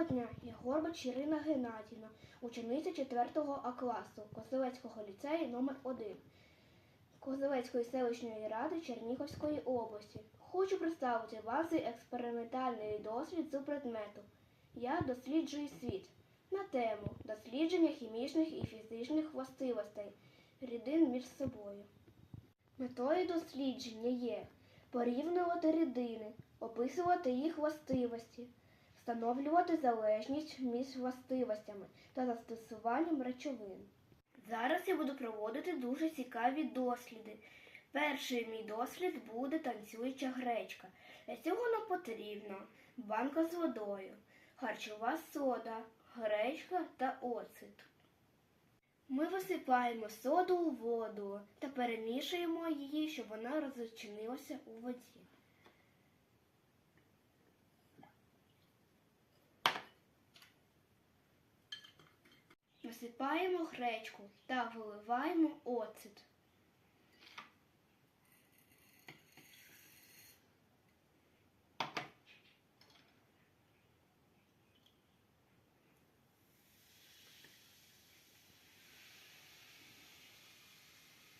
Доброго дня, я Горбач Ірина Геннадівна, учениця 4 А класу Козелецького ліцею номер 1 Козелецької селищної ради Чернігівської області. Хочу представити вам цей експериментальний дослід з предмету Я досліджую світ на тему дослідження хімічних і фізичних властивостей рідин між собою. Метою дослідження є порівнювати рідини, описувати їх властивості, встановлювати залежність між властивостями та застосуванням речовин. Зараз я буду проводити дуже цікаві досліди. Перший мій дослід буде танцююча гречка. Для цього нам потрібно банка з водою, харчова сода, гречка та оцет. Ми висипаємо соду у воду та перемішуємо її, щоб вона розчинилася у воді. Насипаємо гречку та виливаємо оцет.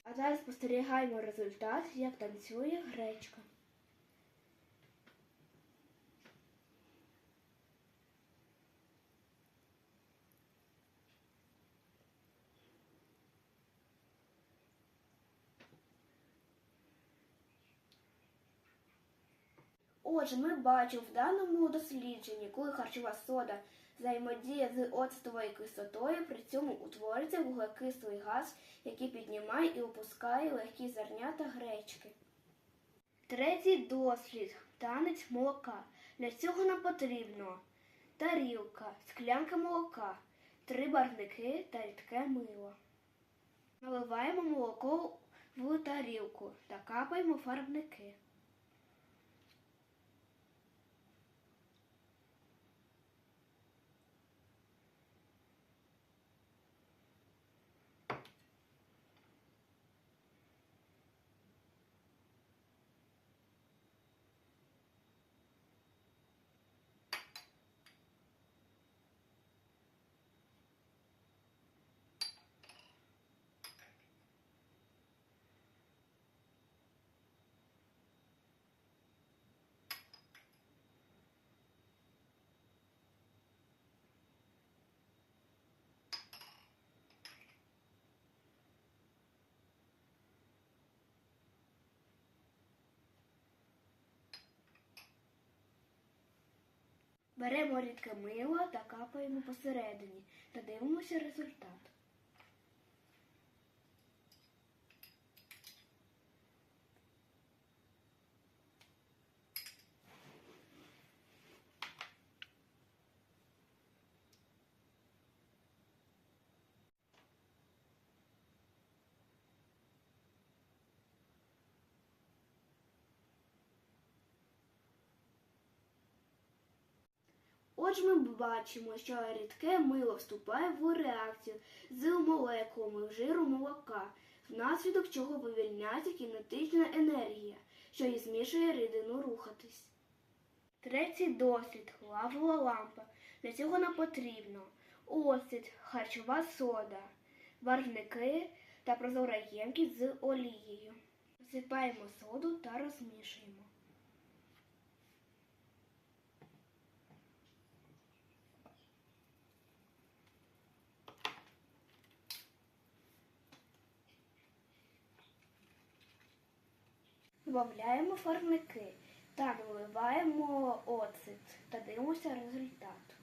А зараз спостерігаємо результат, як танцює гречка. Отже, ми бачимо в даному дослідженні, коли харчова сода взаємодіє з оцетовою кислотою, при цьому утворюється вуглекислий газ, який піднімає і опускає легкі зернята гречки. Третій дослід танець молока. Для цього нам потрібно тарілка, склянка молока, три барвники та рідке мило. Наливаємо молоко в тарілку та капаємо фарбники. Беремо рідке мило та капаємо посередині та дивимося результат. Отже, ми бачимо, що рідке мило вступає в реакцію з молекулами жиру молока, внаслідок чого вивільняється кінетична енергія, що і змішує рідину рухатись. Третій дослід лавова лампа. Для цього нам потрібно оцет, харчова сода, барвники та прозора ємкість з олією. Всипаємо соду та розмішуємо. Добавляємо фарбники та наливаємо оцет та дивимося результат.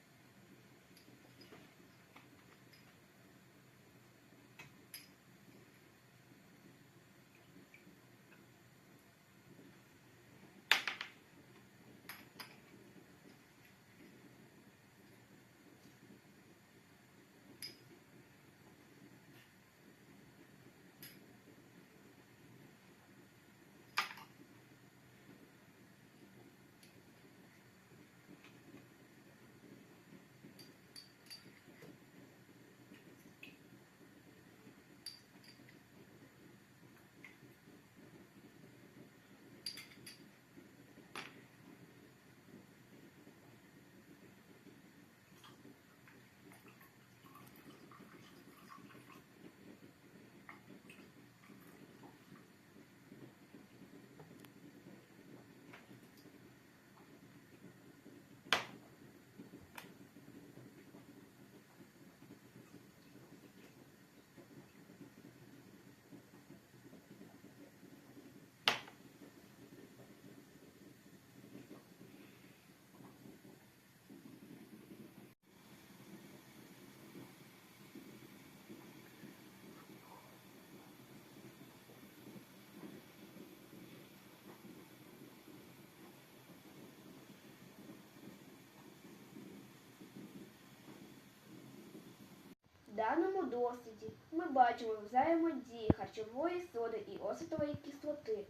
Даному досліді ми бачимо взаємодії харчової соди і оцетової кислоти,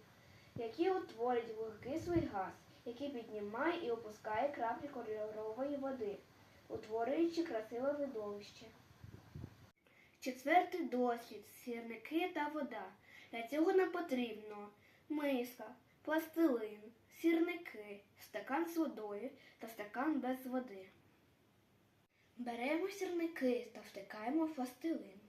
які утворюють вуглекислий газ, який піднімає і опускає краплі кольорової води, утворюючи красиве видовище. Четвертий дослід сірники та вода. Для цього нам потрібно миска, пластилин, сірники, стакан з водою та стакан без води. Беремо сірники та втикаємо в пластилин.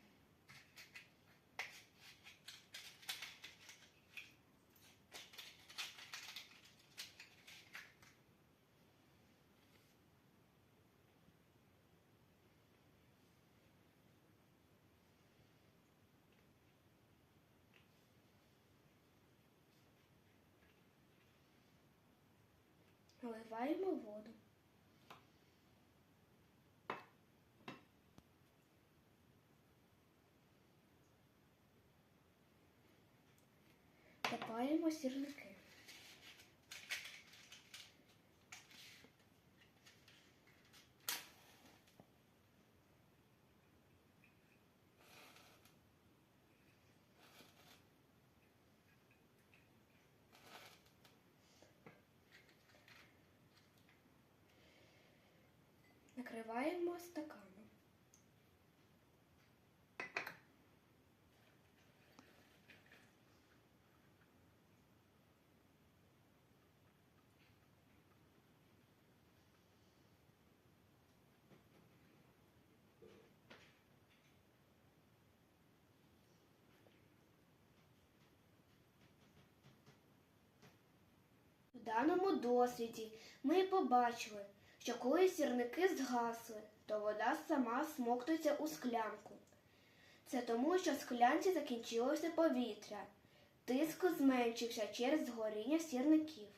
Наливаємо воду. Копаємо сірники. Накриваємо стаканом. В даному досвіді ми побачили, що коли сірники згасли, то вода сама смоктується у склянку. Це тому, що в склянці закінчилося повітря. Тиск зменшився через згоріння сірників.